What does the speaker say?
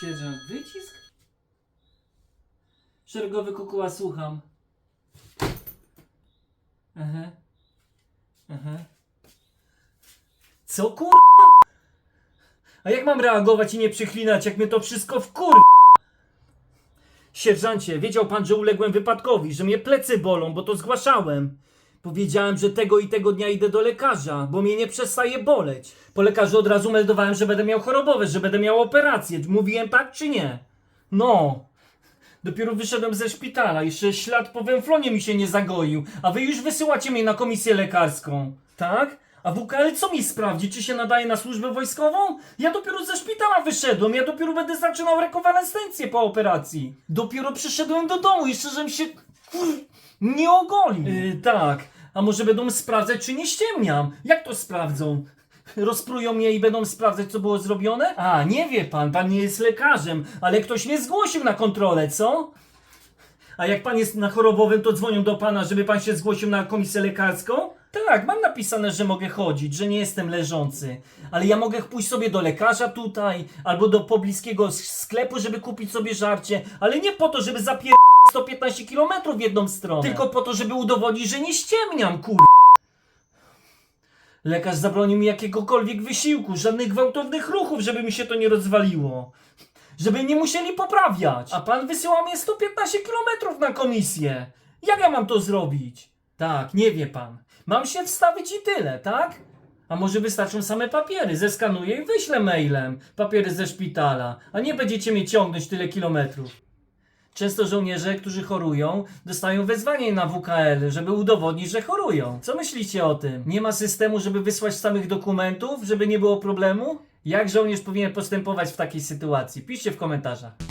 Sierżant, wycisk? Szeregowy kukuła, słucham. Aha. Aha. Co kur... A jak mam reagować i nie przeklinać, jak mnie to wszystko w kur... Sierżancie, wiedział pan, że uległem wypadkowi, że mnie plecy bolą, bo to zgłaszałem. Powiedziałem, że tego i tego dnia idę do lekarza, bo mnie nie przestaje boleć. Po lekarzu od razu meldowałem, że będę miał chorobowe, że będę miał operację. Mówiłem tak czy nie? No. Dopiero wyszedłem ze szpitala, jeszcze ślad po węflonie mi się nie zagoił, a wy już wysyłacie mnie na komisję lekarską. Tak? A WKL co mi sprawdzi, czy się nadaje na służbę wojskową? Ja dopiero ze szpitala wyszedłem, ja dopiero będę zaczynał rekonwalescencję po operacji. Dopiero przyszedłem do domu, jeszcze żem się kur... nie ogolił. Yy, tak, a może będą sprawdzać, czy nie ściemniam? Jak to sprawdzą? Rozprują mnie i będą sprawdzać, co było zrobione? A, nie wie pan, pan nie jest lekarzem, ale ktoś mnie zgłosił na kontrolę, co? A jak pan jest na chorobowym, to dzwonią do pana, żeby pan się zgłosił na komisję lekarską? Tak, mam napisane, że mogę chodzić, że nie jestem leżący. Ale ja mogę pójść sobie do lekarza tutaj, albo do pobliskiego sklepu, żeby kupić sobie żarcie, ale nie po to, żeby zapier... 115 km w jedną stronę. Tylko po to, żeby udowodnić, że nie ściemniam, kur... Lekarz zabronił mi jakiegokolwiek wysiłku, żadnych gwałtownych ruchów, żeby mi się to nie rozwaliło. Żeby nie musieli poprawiać. A pan wysyła mnie 115 km na komisję. Jak ja mam to zrobić? Tak, nie wie pan. Mam się wstawić i tyle, tak? A może wystarczą same papiery? Zeskanuję i wyślę mailem. Papiery ze szpitala. A nie będziecie mnie ciągnąć tyle kilometrów. Często żołnierze, którzy chorują, dostają wezwanie na WKL, żeby udowodnić, że chorują. Co myślicie o tym? Nie ma systemu, żeby wysłać samych dokumentów, żeby nie było problemu? Jak żołnierz powinien postępować w takiej sytuacji? Piszcie w komentarzach.